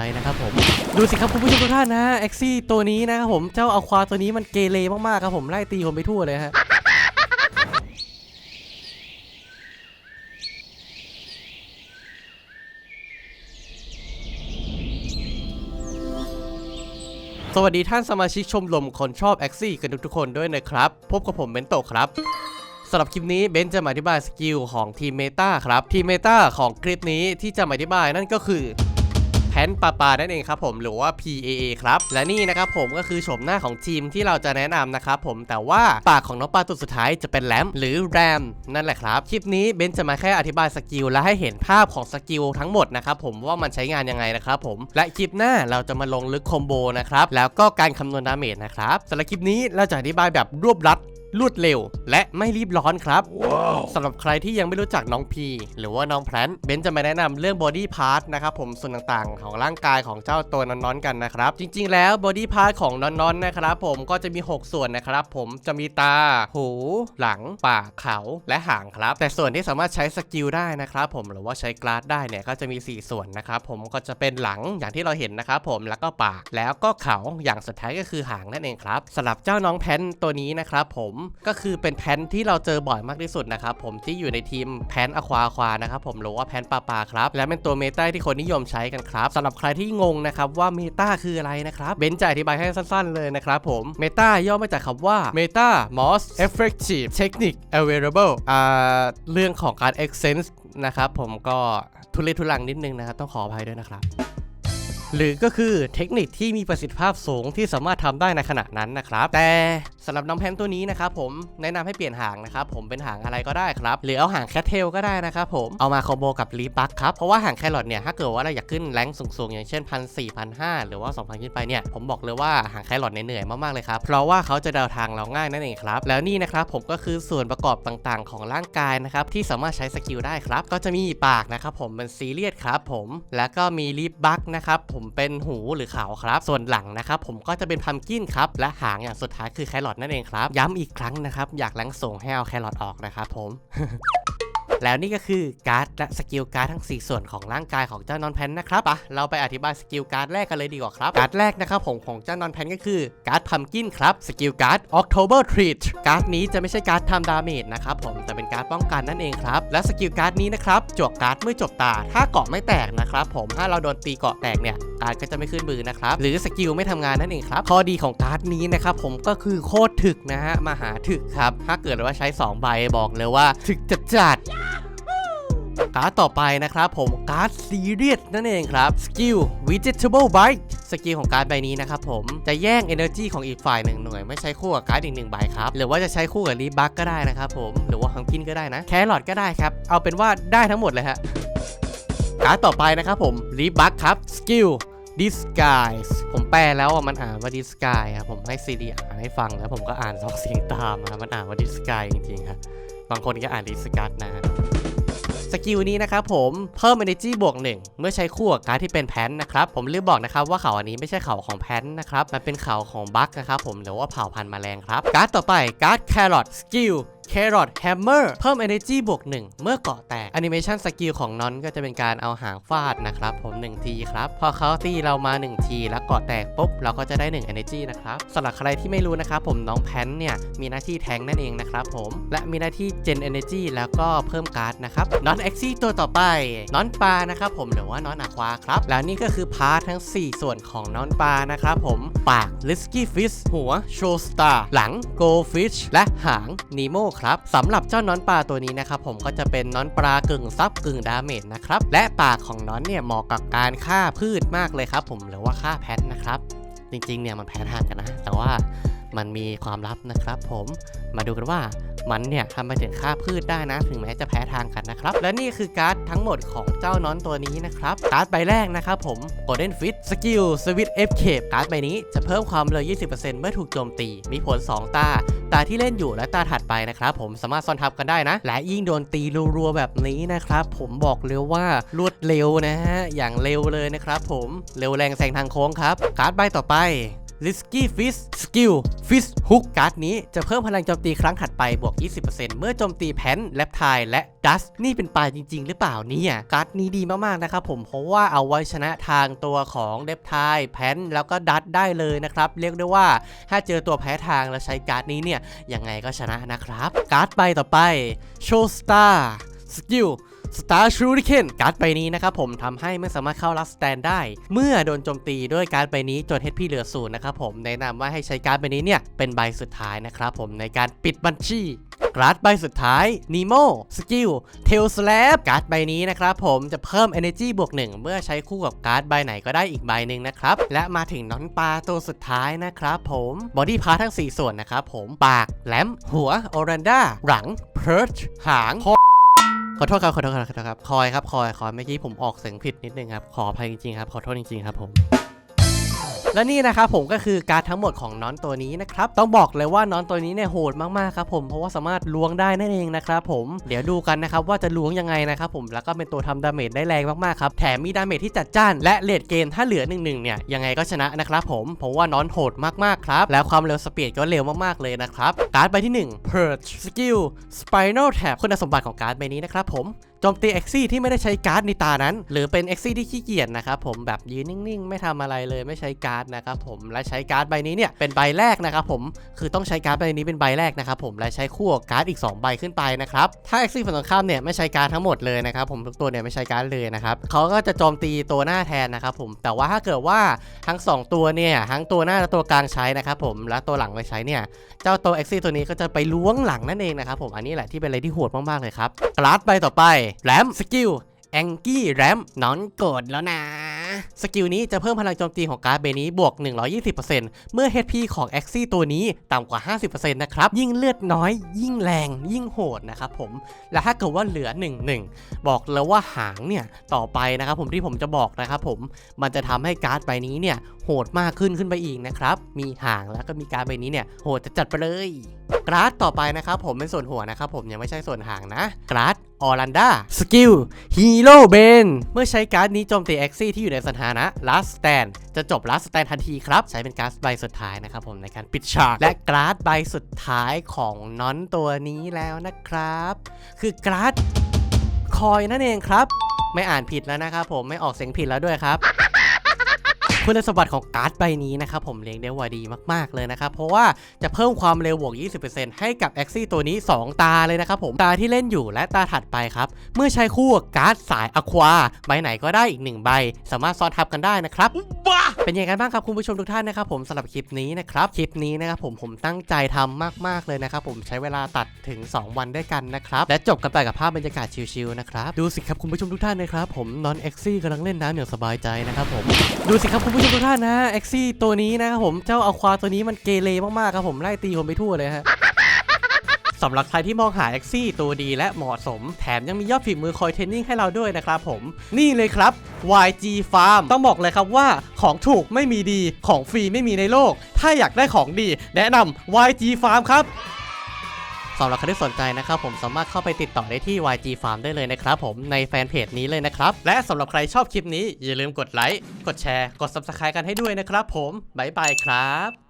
ไปนะครับผมดูสิครับคุณผู้ชมทุกท่านนะเอ็กซี่ตัวนี้นะครับผมเจ้าอควาตัวนี้มันเกเรมากๆครับผมไล่ตีคนไปทั่วเลยฮะสวัสดีท่านสมาชิกชมรมคนชอบแอ็กซี่กันทุกๆคนด้วยนะครับ พบกับผมเบนโตครับสำหรับคลิปนี้เบนจะมาอธิบายสกิลของทีมเมตาครับทีมเมตาของคลิปนี้ที่จะมาอธิบายนั่นก็คือ นปาปานั่นเองครับผมหรือว่า PAA ครับและนี่นะครับผมก็คือโฉมหน้าของทีมที่เราจะแนะนำนะครับผมแต่ว่าปากของน้องปลาตัวสุดท้ายจะเป็นแรมหรือแรมนั่นแหละครับ คลิปนี้เบนจะมาแค่อธิบายสกิลและให้เห็นภาพของสกิลทั้งหมดนะครับผมว่ามันใช้งานยังไงนะครับผมและคลิปหน้าเราจะมาลงลึกคอมโบนะครับแล้วก็การคำนวณดาเมจนะครับสำหรับคลิปนี้เราจะอธิบายแบบรวบรัด รวดเร็ว และไม่รีบร้อนครับสำหรับใครที่ยังไม่รู้จักน้องพีหรือว่าน้องแพลนเบนจะมาแนะนำเรื่องบอดี้พาร์ทนะครับผมส่วนต่างๆ ของร่างกายของเจ้าตัวนอนๆกันนะครับ จริง ๆ แล้วบอดี้พาร์ทของนอนๆนะครับผมก็จะมี 6 ส่วนนะครับ ผมจะมีตา หู หลัง ปากเขาและหางครับ แต่ส่วนที่สามารถใช้สกิลได้นะครับผมหรือว่าใช้กลาสได้เนี่ยก็จะมี 4 ส่วนนะครับผมก็จะเป็นหลังอย่างที่เราเห็นนะครับผมแล้วก็ปากแล้วก็เขาอย่างสุดท้ายก็คือหางนั่นเองครับสำหรับเจ้าน้องแพนตัวนี้นะครับผมก็คือเป็นแพนที่เราเจอบ่อยมากที่สุดนะครับผมที่อยู่ในทีมแพนอควาควานะครับผมหรือว่าแพนปลาปลาครับและเป็นตัวเมตาที่คนนิยมใช้กันครับสำหรับใครที่งงนะครับว่าเมตาคืออะไรนะครับเบนจะอธิบายให้สั้นๆ เลยนะครับผมเมตาย่อมาจากคำว่า Meta Most Effective Technique Available อ่าเรื่องของการ Extend นะครับผมก็ทุเลทุลังนิดนึงนะครับต้องขออภัยด้วยนะครับ หรือก็คือเทคนิคที่มีประสิทธิภาพสูงที่สามารถทำได้ในขณะนั้นนะครับ แต่สำหรับน้องแพนตัวนี้นะครับผมแนะนำให้เปลี่ยนหางนะครับผมเป็นหางอะไรก็ได้ครับหรือเอาหางแคทเทลก็ได้นะครับผมเอามาคอมโบกับรีบัคครับเพราะว่าหางแครอทเนี่ยถ้าเกิดว่าเราอยากขึ้นแรงสูงๆอย่างเช่นพันสี่พันห้าหรือว่าสองพันขึ้นไปเนี่ยผมบอกเลยว่าหางแครอทเหนื่อยมากๆเลยครับเพราะว่าเขาจะเดาทางเราง่ายนั่นเองครับแล้วนี่นะครับผมก็คือส่วนประกอบต่างๆ ของร่างกายนะครับที่สามารถใช้สกิลได้ครับก็จะมีปากนะครับผมเป็นซีเรียสครับผมแล้วก็มีรีบัคนะครับผมเป็นหูหรือเขาครับ ส่วนหลังนะครับผมก็จะเป็นพัมกินครับและหางอย่างสุดท้ายคือแครอทนั่นเองครับ ย้ำอีกครั้งนะครับอยากล้างส่งให้เอาแครอทออกนะครับผม แล้วนี่ก็คือการ์ดและสกิลการ์ดทั้ง 4 ส่วนของร่างกายของเจ้านอนแพนนะครับปะเราไปอธิบายสกิลการ์ดแรกกันเลยดีกว่าครับ การ์ดแรกนะครับผมของเจ้านอนแพนก็คือการ์ดพัมกินครับ สกิลการ์ด October Treat การ์ดนี้จะไม่ใช่การ์ดทำดาเมจนะครับผมแต่เป็นการ์ดป้องกันนั่นเองครับ และสกิลการ์ดนี้นะครับจวกการ์ดเมื่อจบตา ถ้าเกาะไม่แตกนะครับผมถ้าเราโดนตีเกาะแตกเนี่ยการ์ดก็จะไม่ขึ้นมือนะครับหรือสกิลไม่ทำงานนั่นเองครับข้อดีของการ์ดนี้นะครับผมก็คือโคตรถึกนะฮะมหาถึกครับถ้าเกิดว่าใช้สองใบบอกเลยว่าถึกจัดจัด การ์ดต่อไปนะครับผมการ์ดซีเรียสนั่นเองครับสกิล vegetable bite สกิลของการ์ดใบนี้นะครับผมจะแย่ง energy ของอีกฝ่ายหนึ่งหน่วย ไม่ใช้คู่กับการ์ดอีกหนึ่งใบครับ หรือว่าจะใช้คู่กับรีบักก็ได้นะครับผมหรือว่าฮังกินก็ได้นะแครอทก็ได้ครับ เอาเป็นว่าได้ทั้งหมดเลยฮะการ์ดต่อไปนะครับผมรีบักครับสกิล disguise ผมแปลแล้วอะมันอ่านว่า disguise ครับผมให้ซีดีอ่านให้ฟังแล้วผมก็อ่านสองเสียงตามนะมันอ่านว่า disguise จริงๆครับบางคนก็อ่าน disgust นะ สกิลนี้นะครับผมเพิ่ม energy บวกหนึ่งเมื่อใช้คู่กับการดที่เป็นแพนนะครับผมลืมบอกนะครับว่าเขาอันนี้ไม่ใช่เขาของแพนนะครับมันเป็นเขาของบัคนะครับผมหรือว่าเผ่าพันธุ์แมลงครับการ์ดต่อไปการ์ดแครอทสกิล แครอทแฮมเมอร์เพิ่ม energy บวกหนึ่งเมื่อเกาะแตกแอนิเมชันสกิลของนอนก็จะเป็นการเอาหางฟาดนะครับ ผม 1 ทีครับ พอเขาตีเรามา 1 ที แล้วเกาะแตกปุ๊บ เราก็จะได้ 1 energy นะครับสำหรับใครที่ไม่รู้นะครับผมน้องแพนเนี่ย มีหน้าที่แทงนั่นเองนะครับผมและมีหน้าที่ gen energy แล้วก็เพิ่มการ์ดนะครับนอนเอ็กซี่ตัวต่อไปนอนปลานะครับผมหรือว่านอนอะควาครับแล้วนี่ก็คือพาร์ททั้ง 4 ส่วนของนอนปลานะครับผมปาก Risky Fish หัว Show Star หลัง Go Fish และหาง Nemo ครับสำหรับเจ้าน้อนปลาตัวนี้นะครับผมก็จะเป็นน้อนปลากึ่งซับกึ่งดาเมจนะครับและปากของน้อนเนี่ยเหมาะกับการฆ่าพืชมากเลยครับผมหรือว่าฆ่าแพทนะครับจริงๆเนี่ยมันแพงห่างกันนะ แต่ว่ามันมีความลับนะครับผมมาดูกันว่า มันเนี่ยทำไปถึงค่าพืชได้นะ ถึงแม้จะแพ้ทางกันนะครับ และนี่คือการ์ดทั้งหมดของเจ้านอนตัวนี้นะครับ การ์ดใบแรกนะครับผม Golden Fit Skill Switch Escape การ์ดใบนี้จะเพิ่มความเร็ว 20%เมื่อถูกโจมตี มีผล 2 ตา ตาที่เล่นอยู่และตาถัดไปนะครับผมสามารถซ้อนทับกันได้นะ และยิ่งโดนตีรัวๆแบบนี้นะครับผมบอกเลยว่ารวดเร็วนะฮะอย่างเร็วเลยนะครับผมเร็วแรงแซงทางโค้งครับการ์ดใบต่อไป Risky Fish Skill Fish Hook การ์ดนี้จะเพิ่มพลังโจมตีครั้งถัดไปบวก 20%เมื่อโจมตีแพนแลปทายและดัสนี่เป็นปลายจริง ๆ หรือเปล่าเนี่ยการ์ดนี้ดีมากๆนะครับผมเพราะว่าเอาไว้ชนะทางตัวของเลปทายแพนแล้วก็ดัสได้เลยนะครับ เรียกได้ว่าถ้าเจอตัวแพ้ทางแล้วใช้การ์ดนี้เนี่ยยังไงก็ชนะนะครับ การ์ดใบต่อไป Show Star Skill Star Shuriken การ์ดใบนี้นะครับผมทำให้ไม่สามารถเข้ารับสแตนได้ เมื่อโดนโจมตีด้วยการ์ดใบนี้จน HP เหลือศูนย์นะครับผมแนะนำว่าให้ใช้การ์ดใบนี้เนี่ยเป็นใบสุดท้ายนะครับผมในการปิดบัญชีการ์ดใบสุดท้าย Nemo Skill Tail Slap การ์ดใบนี้นะครับผมจะเพิ่ม Energy บวกหนึ่งเมื่อใช้คู่กับการ์ดใบไหนก็ได้อีกใบหนึ่งนะครับ และมาถึงน้องปลาตัวสุดท้ายนะครับผมบอดี้พาร์ททั้ง 4 ส่วนนะครับผมปากแหลมหัว ออรันดาหลังเพิร์ชหางคอ ขอโทษครับขอโทษครับขอโทษครับคอยครับคอยคอยเมื่อกี้ผมออกเสียงผิดนิดนึงครับขออภัยจริงๆครับขอโทษจริงๆครับผม และนี่นะครับผมก็คือการดทั้งหมดของน้อนตัวนี้นะครับต้องบอกเลยว่าน้อนตัวนี้เนี่ยโหดมากๆครับผมเพราะว่าสามารถล้วงได้นั่นเองนะครับผมเดี๋ยวดูกันนะครับว่าจะล้วงยังไงนะครับผมแล้วก็เป็นตัวทำดาเมจได้แรงมากๆครับแถมมีดาเมจที่จัดจ้านและเลดเกมถ้าเหลือ1นึเนี่ยยังไงก็ชนะนะครับผมเพราะว่าน้อนโหดมากๆครับแล้วความเร็วสปีดก็เร็วมากๆเลยนะครับการ์ดใบที่ 1 Purge Skill Spinal Tap คุณสมบัติของการ์ดใบนี้นะครับผมโจมตีเอ็กซี่ที่ไม่ได้ใช้การ์ดในตานั้น หรือเป็นเอ็กซี่ที่ขี้เกียจนะครับผมแบบยืนนิ่งๆ ไม่ทำอะไรเลยไม่ใช้การ์ดนะครับผมและใช้การ์ดใบนี้เนี่ยเป็นใบแรกนะครับผมคือต้องใช้การ์ดใบนี้เป็นใบแรกนะครับผมและใช้คู่กับการ์ดอีก 2 ใบขึ้นไปนะครับถ้าเอ็กซี่ฝั่งตรงข้ามเนี่ยไม่ใช้การ์ดทั้งหมดเลยนะครับผมทุกตัวเนี่ยไม่ใช้การ์ดเลยนะครับเขาก็จะโจมตีตัวหน้าแทนนะครับผมแต่ว่าถ้าเกิดว่าทั้งสองตัวเนี่ยทั้งตัวหน้าและตัวกลางใช้นะครับผมและตัวหลังไม่ใช้เนี่ยเจ้าตัว X ตัวนี้ก็จะไปล้วงหลังนั่นเองนะครับผมอันนี้แหละที่เป็นอะไรที่โหดมากๆเลยครับกราดใบต่อไปแรมสกิลแองกี้แรมนอนโกดแล้วนะ สกิลนี้จะเพิ่มพลังโจมตีของการ์ดเบนี้บวก 120%เมื่อ HP ของ X ตัวนี้ต่ำกว่า 50%นะครับ ยิ่งเลือดน้อย ยิ่งแรง ยิ่งโหดนะครับผม และถ้าเกิดว่าเหลือ 1-1 บอกเลยว่าหางเนี่ย ต่อไปนะครับผมที่ผมจะบอกนะครับผม มันจะทำให้การ์ดใบนี้เนี่ยโหดมากขึ้นขึ้นไปอีกนะครับ มีหางแล้วก็มีการ์ดใบนี้เนี่ยโหดจะจัดไปเลยกราดต่อไปนะครับผมเป็นส่วนหัวนะครับผมยังไม่ใช่ส่วนหางนะกราด ออรันดา สกิล ฮีโร่เบน เมื่อใช้การ์ดนี้โจมตีเอ็กซี่ที่อยู่ในสถานะลัสตนจะจบลัสตนทันทีครับ ใช้เป็นการ์ดใบสุดท้ายนะครับผมในการปิดฉาก และการ์ดใบสุดท้ายของน้อนตัวนี้แล้วนะครับ คือการ์ดคอยนั่นเองครับ ไม่อ่านผิดแล้วนะครับผมไม่ออกเสียงผิดแล้วด้วยครับ คุณสมบัติของการ์ดใบนี้นะครับผมเรียกได้ว่าดีมากๆเลยนะครับเพราะว่าจะเพิ่มความเร็วบวก 20%ให้กับ a x ซี่ตัวนี้ 2 ตาเลยนะครับผมตาที่เล่นอยู่และตาถัดไปครับเมื่อใช้คู่การ์ดสายอควาใบไหนก็ได้อีก 1 ใบ สามารถซ้อนทับกันได้นะครับเป็นยังไงกันบ้างครับคุณผู้ชมทุกท่านนะครับผมสำหรับคลิปนี้นะครับคลิปนี้นะครับผมผมตั้งใจทำมาก ๆเลยนะครับผมใช้เวลาตัดถึง 2 วันด้วยกันนะครับและจบกันไปกับภาพบรรยากาศชิลๆนะครับดูสิครับคุณผู้ชมทุกท่านนะครับผมนอนเอ็กซี่กำลังเล่นน้ำอย่างสบายใจนะครับผมดูสิครับคุณผู้ชมทุกท่านนะเอ็กซี่ตัวนี้นะครับผมเจ้าอควาตัวนี้มันเกเรมากๆครับผมไล่ตีคนไปทั่วเลยฮะสำหรับใครที่มองหา x ซี่ตัวดีและเหมาะสม แถมยังมียอดฝีมือคอยเทรนนิ่งให้เราด้วยนะครับผม นี่เลยครับ YG Farm ต้องบอกเลยครับว่าของถูกไม่มีดีของฟรีไม่มีในโลก ถ้าอยากได้ของดี แนะนำ YG Farm ครับ สำหรับใครที่สนใจนะครับผมสามารถเข้าไปติดต่อได้ที่ YG Farm ได้เลยนะครับผมในแฟนเพจนี้เลยนะครับ และสำหรับใครชอบคลิปนี้อย่าลืมกดไลค์กดแชร์กด Subscribe กันให้ด้วยนะครับผมบ๊ายบายครับ